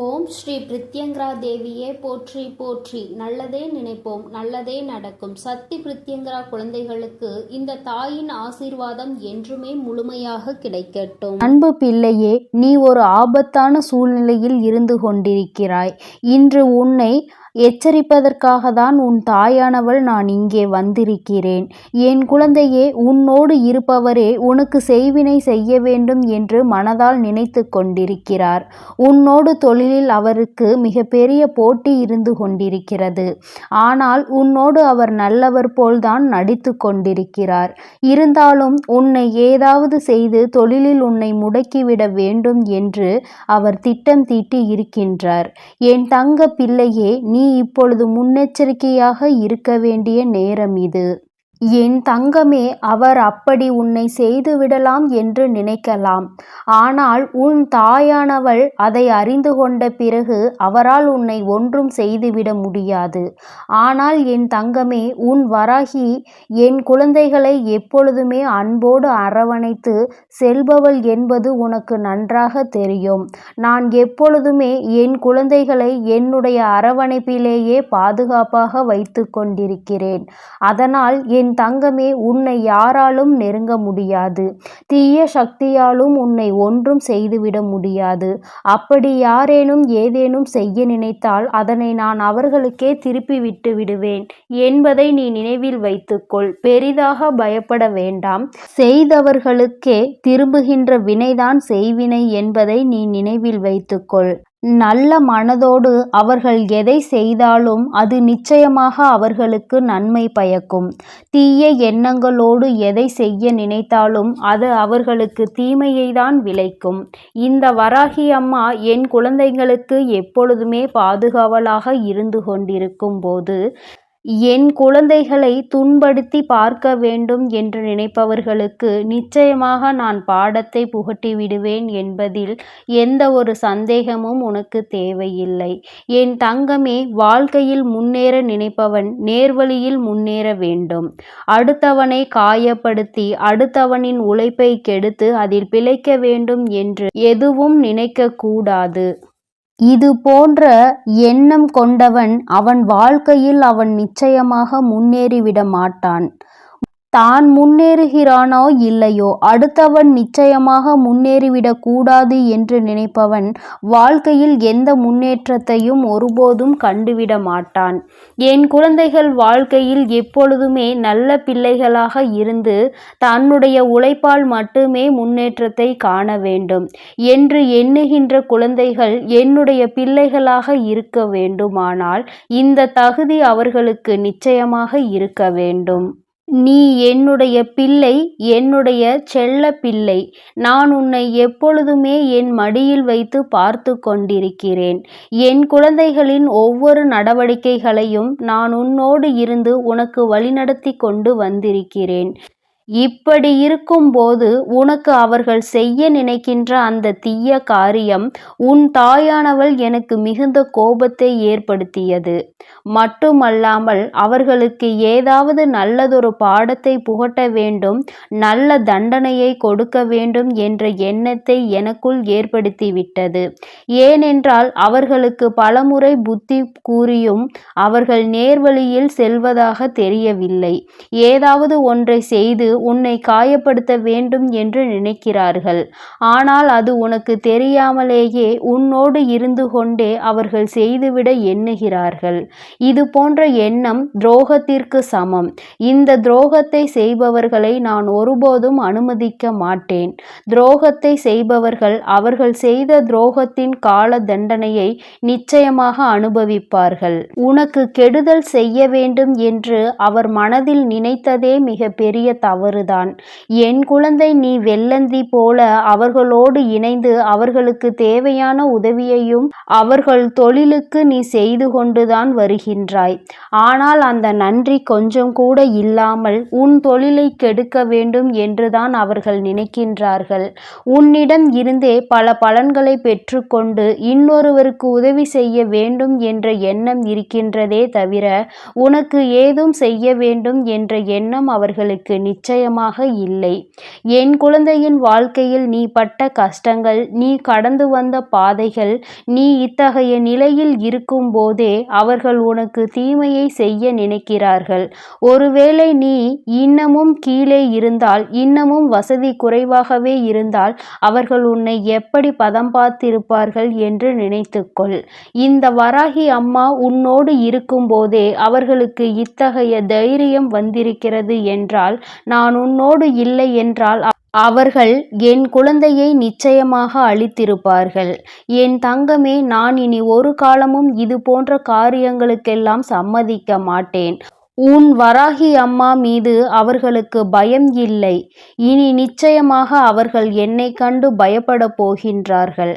ஓம் ஸ்ரீ பிரித்யங்கரா தேவியே போற்றி போற்றி. நல்லதே நினைப்போம் நல்லதே நடக்கும். சக்தி பிரித்யங்கரா குழந்தைகளுக்கு இந்த தாயின் ஆசீர்வாதம் என்றுமே முழுமையாக கிடைக்கட்டும். அன்பு பிள்ளையே நீ ஒரு ஆபத்தான சூழ்நிலையில் இருந்து கொண்டிருக்கிறாய். இன்று உன்னை எச்சரிப்பதற்காக தான் உன் தாயானவள் நான் இங்கே வந்திருக்கிறேன். என் குழந்தையே உன்னோடு இருப்பவரே உனக்கு செய்வினை செய்ய வேண்டும் என்று மனதால் நினைத்து கொண்டிருக்கிறார். உன்னோடு தொழிலில் அவருக்கு மிகப்பெரிய போட்டி இருந்து கொண்டிருக்கிறது. ஆனால் உன்னோடு அவர் நல்லவர் போல்தான் நடித்து கொண்டிருக்கிறார். இருந்தாலும் உன்னை ஏதாவது செய்து தொழிலில் உன்னை முடக்கிவிட வேண்டும் என்று அவர் திட்டம் தீட்டி இருக்கின்றார். என் தங்க பிள்ளையே நீ இப்பொழுது முன்னெச்சரிக்கையாக இருக்க வேண்டிய நேரம் இது. என் தங்கமே அவர் அப்படி உன்னை செய்துவிடலாம் என்று நினைக்கலாம். ஆனால் உன் தாயானவள் அதை அறிந்து கொண்ட பிறகு அவரால் உன்னை ஒன்றும் செய்துவிட முடியாது. ஆனால் என் தங்கமே உன் வராகி என் குழந்தைகளை எப்பொழுதுமே அன்போடு அரவணைத்து செல்பவள் என்பது உனக்கு நன்றாக தெரியும். நான் எப்பொழுதுமே என் குழந்தைகளை என்னுடைய அரவணைப்பிலேயே பாதுகாப்பாக வைத்து கொண்டிருக்கிறேன். அதனால் என் தங்கமே உன்னை யாராலும் நெருங்க முடியாது. தீய சக்தியாலும் உன்னை ஒன்றும் செய்துவிட முடியாது. அப்படி யாரேனும் ஏதேனும் செய்ய நினைத்தால் அதனை நான் அவர்களுக்கே திருப்பி விட்டு விடுவேன் என்பதை நீ நினைவில் வைத்துக்கொள். பெரிதாக பயப்பட வேண்டாம். செய்தவர்களுக்கே திரும்புகின்ற வினைதான் செய்வினை என்பதை நீ நினைவில் வைத்துக்கொள். நல்ல மனதோடு அவர்கள் எதை செய்தாலும் அது நிச்சயமாக அவர்களுக்கு நன்மை பயக்கும். தீய எண்ணங்களோடு எதை செய்ய நினைத்தாலும் அது அவர்களுக்கு தீமையை தான் விளைக்கும். இந்த வராகி அம்மா என் குழந்தைகளுக்கு எப்பொழுதுமே பாதுகாவலாக இருந்து கொண்டிருக்கும் போது என் குழந்தைகளை துன்படுத்தி பார்க்க வேண்டும் என்று நினைப்பவர்களுக்கு நிச்சயமாக நான் பாடத்தை புகட்டி விடுவேன் என்பதில் எந்த ஒரு சந்தேகமும் உனக்கு தேவையில்லை. என் தங்கமே வாழ்க்கையில் முன்னேற நினைப்பவன் நேர்வழியில் முன்னேற வேண்டும். அடுத்தவனை காயப்படுத்தி அடுத்தவனின் உழைப்பை கெடுத்து அதில் பிழைக்க வேண்டும் என்று எதுவும் நினைக்க கூடாது இது போன்ற எண்ணம் கொண்டவன் அவன் வாழ்க்கையில் அவன் நிச்சயமாக முன்னேறிவிட மாட்டான். தான் முன்னேறுகிறானோ இல்லையோ அடுத்தவன் நிச்சயமாக முன்னேறிவிடக் கூடாது என்று நினைப்பவன் வாழ்க்கையில் எந்த முன்னேற்றத்தையும் ஒருபோதும் கண்டுவிட மாட்டான். என் குழந்தைகள் வாழ்க்கையில் எப்பொழுதுமே நல்ல பிள்ளைகளாக இருந்து தன்னுடைய உழைப்பால் மட்டுமே முன்னேற்றத்தை காண வேண்டும் என்று எண்ணுகின்ற குழந்தைகள் என்னுடைய பிள்ளைகளாக இருக்க வேண்டுமானால் இந்த தகுதி அவர்களுக்கு நிச்சயமாக இருக்க வேண்டும். நீ என்னுடைய பிள்ளை என்னுடைய செல்ல பிள்ளை. நான் உன்னை எப்பொழுதுமே என் மடியில் வைத்து பார்த்து கொண்டிருக்கிறேன். என் குழந்தைகளின் ஒவ்வொரு நடவடிக்கைகளையும் நான் உன்னோடு இருந்து உனக்கு வழிநடத்தி கொண்டு வந்திருக்கிறேன். இப்படி இருக்கும்போது உனக்கு அவர்கள் செய்ய நினைக்கின்ற அந்த தீய காரியம் உன் தாயானவள் எனக்கு மிகுந்த கோபத்தை ஏற்படுத்தியது. மட்டுமல்லாமல் அவர்களுக்கு ஏதாவது நல்லதொரு பாடத்தை புகட்ட வேண்டும் நல்ல தண்டனையை கொடுக்க வேண்டும் என்ற எண்ணத்தை எனக்குள் ஏற்படுத்திவிட்டது. ஏனென்றால் அவர்களுக்கு பலமுறை புத்தி கூறியும் அவர்கள் நேர்வழியில் செல்வதாக தெரியவில்லை. ஏதாவது ஒன்றை செய்து உன்னை காயப்படுத்த வேண்டும் என்று நினைக்கிறார்கள். ஆனால் அது உனக்கு தெரியாமலேயே உன்னோடு இருந்து கொண்டே அவர்கள் செய்துவிட எண்ணுகிறார்கள். இது போன்ற எண்ணம் துரோகத்திற்கு சமம். இந்த துரோகத்தை செய்பவர்களை நான் ஒருபோதும் அனுமதிக்க மாட்டேன். துரோகத்தை செய்பவர்கள் அவர்கள் செய்த துரோகத்தின் கால தண்டனையை நிச்சயமாக அனுபவிப்பார்கள். உனக்கு கெடுதல் செய்ய வேண்டும் என்று அவர் மனதில் நினைத்ததே மிக பெரிய தவறுதான். என் குழந்தை நீ வெள்ளந்தி போல அவர்களோடு இணைந்து அவர்களுக்கு தேவையான உதவியையும் அவர்கள் தொழிலுக்கு நீ செய்து கொண்டுதான் வருகின்றாய். ஆனால் அந்த நன்றி கொஞ்சம் கூட இல்லாமல் உன் தொழிலை கெடுக்க வேண்டும் என்றுதான் அவர்கள் நினைக்கின்றார்கள். உன்னிடம் இருந்தே பல பலன்களை பெற்றுக்கொண்டு இன்னொருவருக்கு உதவி செய்ய வேண்டும் என்ற எண்ணம் இருக்கின்றதே தவிர உனக்கு ஏதும் செய்ய வேண்டும் என்ற எண்ணம் அவர்களுக்கு நிச்சயம் நிச்சயமாக இல்லை. என் குழந்தையின் வாழ்க்கையில் நீ பட்ட கஷ்டங்கள் நீ கடந்து வந்த பாதைகள் நீ இத்தகைய நிலையில் இருக்கும் போதே அவர்கள் உனக்கு தீமையை செய்ய நினைக்கிறார்கள். ஒருவேளை நீ இன்னமும் கீழே இருந்தால் இன்னமும் வசதி குறைவாகவே இருந்தால் அவர்கள் உன்னை எப்படி பதம் பார்த்திருப்பார்கள் என்று நினைத்துக்கொள். இந்த வராகி அம்மா உன்னோடு இருக்கும்போதே அவர்களுக்கு இத்தகைய தைரியம் வந்திருக்கிறது என்றால் நான் உன்னோடு இல்லை என்றால் அவர்கள் என் குழந்தையை நிச்சயமாக அழித்திருப்பார்கள். என் தங்கமே நான் இனி ஒரு காலமும் இது போன்ற காரியங்களுக்கெல்லாம் சம்மதிக்க மாட்டேன். உன் வராகி அம்மா மீது அவர்களுக்கு பயம் இல்லை. இனி நிச்சயமாக அவர்கள் என்னை கண்டு பயப்பட போகின்றார்கள்.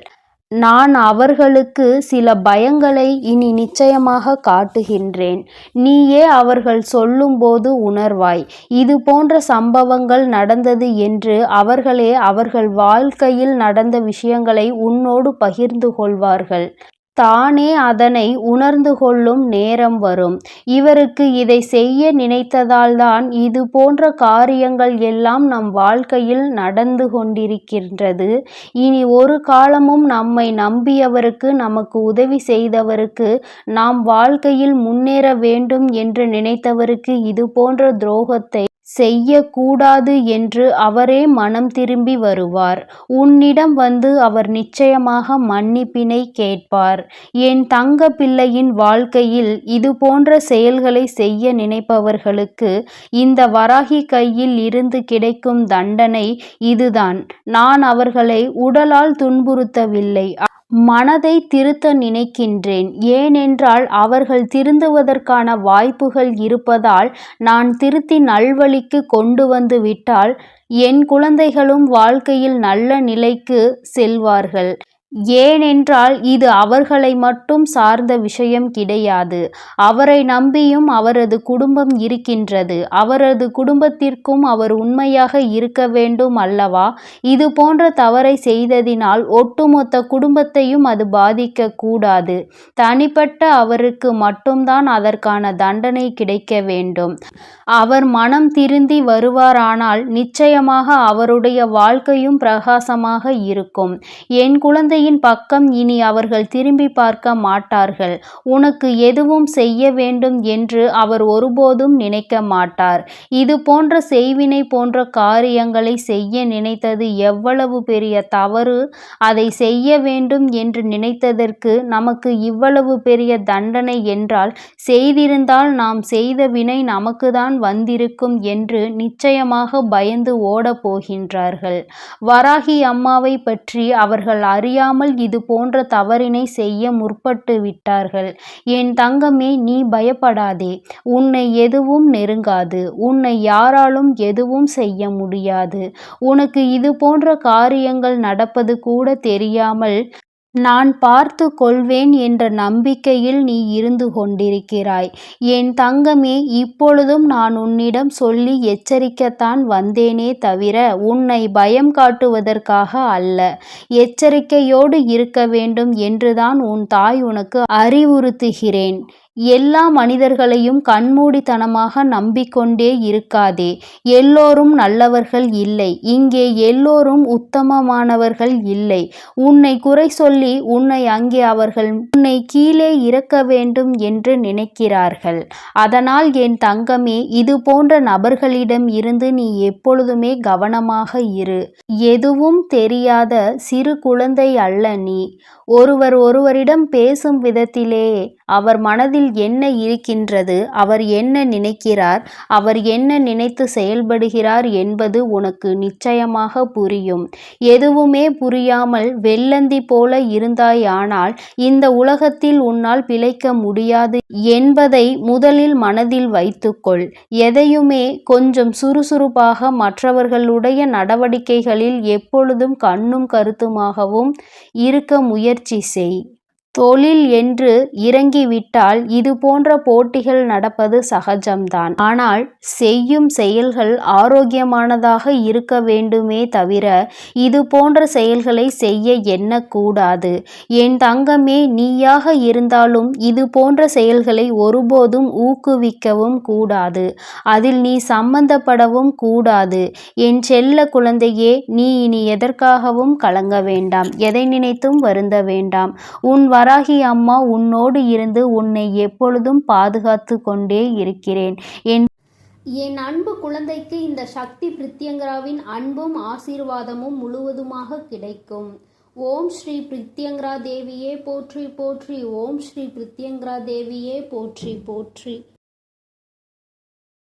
நான் அவர்களுக்கு சில பயங்களை இனி நிச்சயமாக காட்டுகின்றேன். நீயே அவர்கள் சொல்லும்போது உணர்வாய். இது போன்ற சம்பவங்கள் நடந்தது என்று அவர்களே அவர்கள் வாழ்க்கையில் நடந்த விஷயங்களை உன்னோடு பகிர்ந்து கொள்வார்கள். தானே அதனை உணர்ந்து கொள்ளும் நேரம் வரும். இவருக்கு இதை செய்ய நினைத்ததால்தான் இது போன்ற காரியங்கள் எல்லாம் நம் வாழ்க்கையில் நடந்து கொண்டிருக்கின்றது. இனி ஒரு காலமும் நம்மை நம்பியவருக்கு நமக்கு உதவி செய்தவருக்கு நாம் வாழ்க்கையில் முன்னேற வேண்டும் என்று நினைத்தவருக்கு இது போன்ற துரோகத்தை செய்யக்கூடாது என்று அவரே மனம் திரும்பி வருவார். உன்னிடம் வந்து அவர் நிச்சயமாக மன்னிப்பினை கேட்பார். என் தங்க பிள்ளையின் வாழ்க்கையில் இது போன்ற செயல்களை செய்ய நினைப்பவர்களுக்கு இந்த வராகி கையில் இருந்து கிடைக்கும் தண்டனை இதுதான். நான் அவர்களை உடலால் துன்புறுத்தவில்லை. மனதை திருத்த நினைக்கின்றேன். ஏனென்றால் அவர்கள் திருந்துவதற்கான வாய்ப்புகள் இருப்பதால் நான் திருத்தி நல்வழிக்கு கொண்டு வந்து விட்டால் என் குழந்தைகளும் வாழ்க்கையில் நல்ல நிலைக்கு செல்வார்கள். ஏனென்றால் இது அவர்களை மட்டும் சார்ந்த விஷயம் கிடையாது. அவரை நம்பியும் அவரது குடும்பம் இருக்கின்றது. அவரது குடும்பத்திற்கும் அவர் உண்மையாக இருக்க வேண்டும் அல்லவா? இது போன்ற தவறை செய்ததினால் ஒட்டுமொத்த குடும்பத்தையும் அது பாதிக்க கூடாது. தனிப்பட்ட அவருக்கு மட்டும்தான் அதற்கான தண்டனை கிடைக்க வேண்டும். அவர் மனம் திருந்தி வருவாரானால் நிச்சயமாக அவருடைய வாழ்க்கையும் பிரகாசமாக இருக்கும். என் குழந்தை குழந்தையின் பக்கம் இனி அவர்கள் திரும்பி பார்க்க மாட்டார்கள். உனக்கு எதுவும் செய்ய வேண்டும் என்று அவர் ஒருபோதும் நினைக்க மாட்டார். இது போன்ற செய்வினை போன்ற காரியங்களை செய்ய நினைத்தது எவ்வளவு பெரிய தவறு? அதை செய்ய வேண்டும் என்று நினைத்ததற்கு நமக்கு இவ்வளவு பெரிய தண்டனை என்றால் செய்திருந்தால் நாம் செய்த வினை நமக்குதான் வந்திருக்கும் என்று நிச்சயமாக பயந்து ஓடப் போகின்றார்கள். வராகி அம்மாவை பற்றி அவர்கள் தெரியாமல் இது போன்ற தவறினை செய்ய முற்பட்டு விட்டார்கள். என் தங்கமே நீ பயப்படாதே. உன்னை எதுவும் நெருங்காது. உன்னை யாராலும் எதுவும் செய்ய முடியாது. உனக்கு இது போன்ற காரியங்கள் நடப்பது கூட தெரியாமல் நான் பார்த்து கொள்வேன் என்ற நம்பிக்கையில் நீ இருந்து கொண்டிருக்கிறாய். என் தங்கமே இப்பொழுதும் நான் உன்னிடம் சொல்லி எச்சரிக்கத்தான் வந்தேனே தவிர உன்னை பயம் காட்டுவதற்காக அல்ல. எச்சரிக்கையோடு இருக்க வேண்டும் என்றுதான் உன் தாய் உனக்கு அறிவுறுத்துகிறேன். எல்லா மனிதர்களையும் கண்மூடித்தனமாக நம்பிக்கொண்டே இருக்காதே. எல்லோரும் நல்லவர்கள் இல்லை. இங்கே எல்லோரும் உத்தமமானவர்கள் இல்லை. உன்னை குறை சொல்லி உன்னை அங்கே அவர்கள் உன்னை கீழே இறக்க வேண்டும் என்று நினைக்கிறார்கள். அதனால் என் தங்கமே இது போன்ற நபர்களிடம் இருந்து நீ எப்பொழுதுமே கவனமாக இரு. எதுவும் தெரியாத சிறு குழந்தை அல்ல நீ. ஒருவர் ஒருவரிடம் பேசும் விதத்திலே அவர் மனதில் என்ன இருக்கின்றது அவர் என்ன நினைக்கிறார் அவர் என்ன நினைத்து செயல்படுகிறார் என்பது உனக்கு நிச்சயமாக புரியும். எதுவுமே புரியாமல் வெள்ளந்தி போல இருந்தாயானால் இந்த உலகத்தில் உன்னால் பிழைக்க முடியாது என்பதை முதலில் மனதில் வைத்துக்கொள். எதையுமே கொஞ்சம் சுறுசுறுப்பாக மற்றவர்களுடைய நடவடிக்கைகளில் எப்பொழுதும் கண்ணும் கருத்துமாகவும் இருக்க முயற்சி செய் தொழில் என்று இறங்கிவிட்டால் இது போன்ற போட்டிகள் நடப்பது சகஜம்தான். ஆனால் செய்யும் செயல்கள் ஆரோக்கியமானதாக இருக்க வேண்டுமே தவிர இது போன்ற செயல்களை செய்ய எண்ணக்கூடாது என் தங்கமே நீயாக இருந்தாலும் இது போன்ற செயல்களை ஒருபோதும் ஊக்குவிக்கவும் கூடாது. அதில் நீ சம்பந்தப்படவும் கூடாது. என் செல்ல குழந்தையே நீ இனி எதற்காகவும் கலங்க வேண்டாம். எதை நினைத்தும் வருந்த வேண்டாம். உன் வராகி அம்மா உன்னோடு இருந்து உன்னை எப்பொழுதும் பாதுகாத்து கொண்டே இருக்கிறேன். என் என் அன்பு குழந்தைக்கு இந்த சக்தி பிரித்யங்கராவின் அன்பும் ஆசீர்வாதமும் முழுவதுமாக கிடைக்கும். ஓம் ஸ்ரீ பிரித்யங்கரா தேவியே போற்றி போற்றி. ஓம் ஸ்ரீ பிரித்யங்கரா தேவியே போற்றி போற்றி.